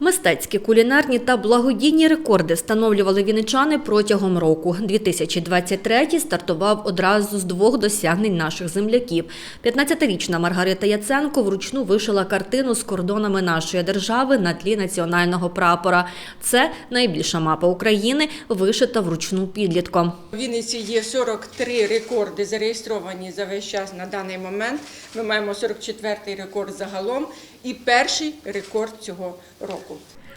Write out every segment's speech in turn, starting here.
Мистецькі, кулінарні та благодійні рекорди встановлювали вінничани протягом року. 2023 стартував одразу з двох досягнень наших земляків. 15-річна Маргарита Яценко вручну вишила картину з кордонами нашої держави на тлі національного прапора. Це найбільша мапа України, вишита вручну підлітком. У Вінниці є 43 рекорди зареєстровані за весь час на даний момент. Ми маємо 44-й рекорд загалом і перший рекорд цього року.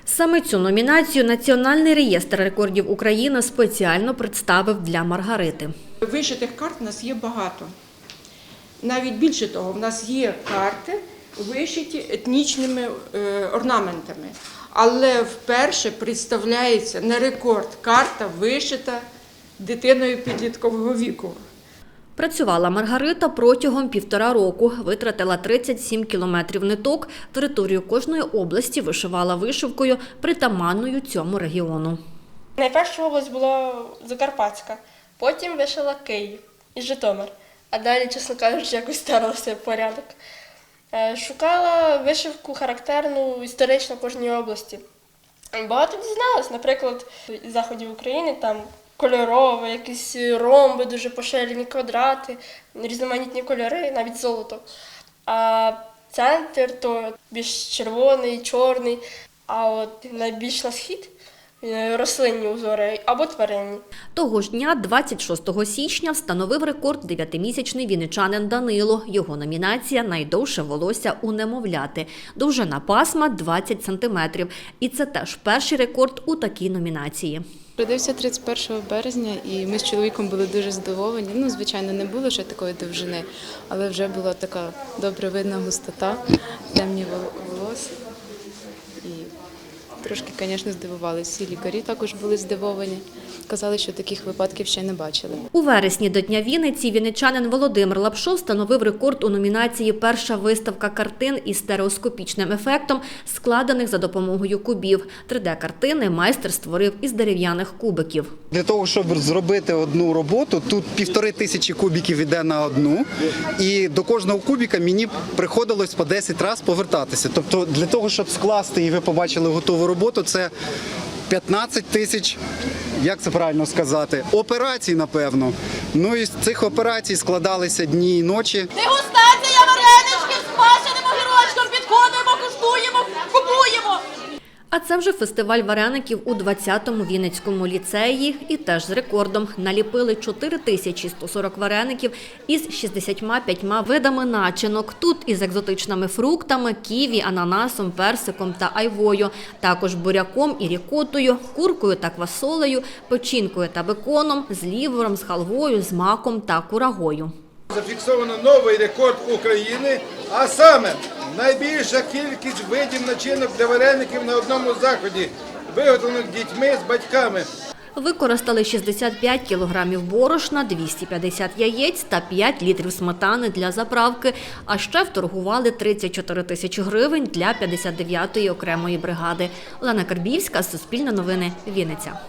Саме цю номінацію Національний реєстр рекордів України спеціально представив для Маргарити. Вишитих карт у нас є багато. Навіть більше того, в нас є карти, вишиті етнічними е, орнаментами. Але вперше представляється на рекорд карта вишита дитиною підліткового віку. Працювала Маргарита протягом півтора року, витратила 37 кілометрів ниток, територію кожної області вишивала вишивкою, притаманною цьому регіону. Найперша область була Закарпатська, потім вишила Київ і Житомир. А далі, чесно кажучи, якось старалася порядок. Е, Шукала вишивку характерну історично кожній області. Багато дізналась, наприклад, із заходів України там кольорове, якісь ромби, дуже поширені квадрати, різноманітні кольори, навіть золото. А центр то більш червоний, чорний, а от найбільш на схід рослинні узори або тваринні. Того ж дня, 26 січня, встановив рекорд дев'ятимісячний вінничанин Данило. Його номінація Найдовше волосся у немовляти. Довжина пасма 20 сантиметрів. І це теж перший рекорд у такій номінації. Родився 31 березня, і ми з чоловіком були дуже здивовані. Ну, звичайно, не було ще такої довжини, але вже була така добре видна густота, темні волосся. Трошки, звісно, здивувалися. Всі лікарі також були здивовані. Казали, що таких випадків ще не бачили. У вересні до Дня Вінниці вінничанин Володимир Лапшов встановив рекорд у номінації Перша виставка картин із стереоскопічним ефектом, складених за допомогою кубів. 3D-картини майстер створив із дерев'яних кубиків. Для того, щоб зробити одну роботу, тут півтори тисячі кубиків іде на одну, і до кожного кубіка мені приходилось по 10 разів повертатися. Тобто, для того, щоб скласти і ви побачили готову роботу, це 15 тисяч, як це правильно сказати, операцій, напевно. Ну і з цих операцій складалися дні і ночі. Дегустація вареничків А це вже фестиваль вареників у 20-му Вінницькому ліцеї. І теж з рекордом наліпили 4140 вареників із 65 видами начинок. Тут із екзотичними фруктами, ківі, ананасом, персиком та айвою. Також буряком і рікотою, куркою та квасолею, печінкою та беконом, з лівером, з халвою, з маком та курагою. Зафіксовано новий рекорд України, а саме найбільша кількість видів начинок для вареників на одному заході, виготовлених дітьми з батьками. Використали 65 кілограмів борошна, 250 яєць та 5 літрів сметани для заправки. А ще вторгували 34 тисячі гривень для 59-ї окремої бригади. Олена Карбівська, Суспільне новини, Вінниця.